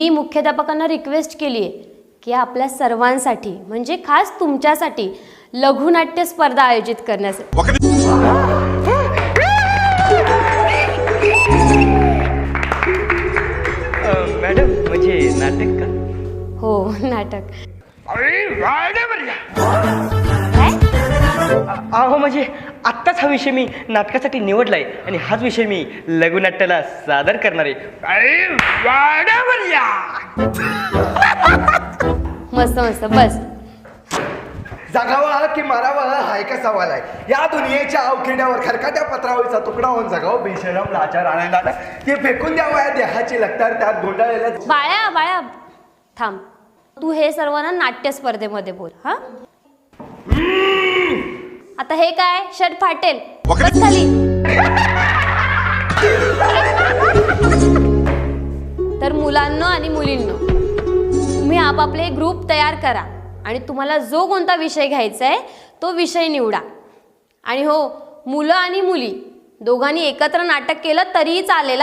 मी मुख्याध्यापकांना रिक्वेस्ट केली आहे की आपल्या सर्वांसाठी म्हणजे खास तुमच्यासाठी लघुनाट्य स्पर्धा आयोजित करण्यासाठी मॅडम म्हणजे नाटक का? हो नाटक. अहो म्हणजे आत्ताच हा विषय मी नाटकासाठी निवडलाय आणि हाच विषय मी लघुनाट्याला सादर करणार आहे. मस्त मस्त बस. जगावा की मारावा हा एका सवाल आहे. या दुनियेच्या अवखिड्यावर खरकाट्या पत्रावळीचा तुकडा होऊन जगावं बेशरम लाचार आनंदात ते फेकून द्यावं या देहाची लक्तर त्यात गोंधळलेल्या बाळ्या बाळ्या थांब. तू हे सर्व ना नाट्य स्पर्धेमध्ये बोल हा? आता हे काय? शर्ट फाटेल. बस खाली. तर मुलांना आणि मुलींना आपापले ग्रुप तयार करा आणि तुम्हाला जो कोणता विषय घ्यायचा आहे तो विषय निवडा. आणि हो मुलं आणि मुली दोघांनी एकत्र नाटक केलं तरीही चालेल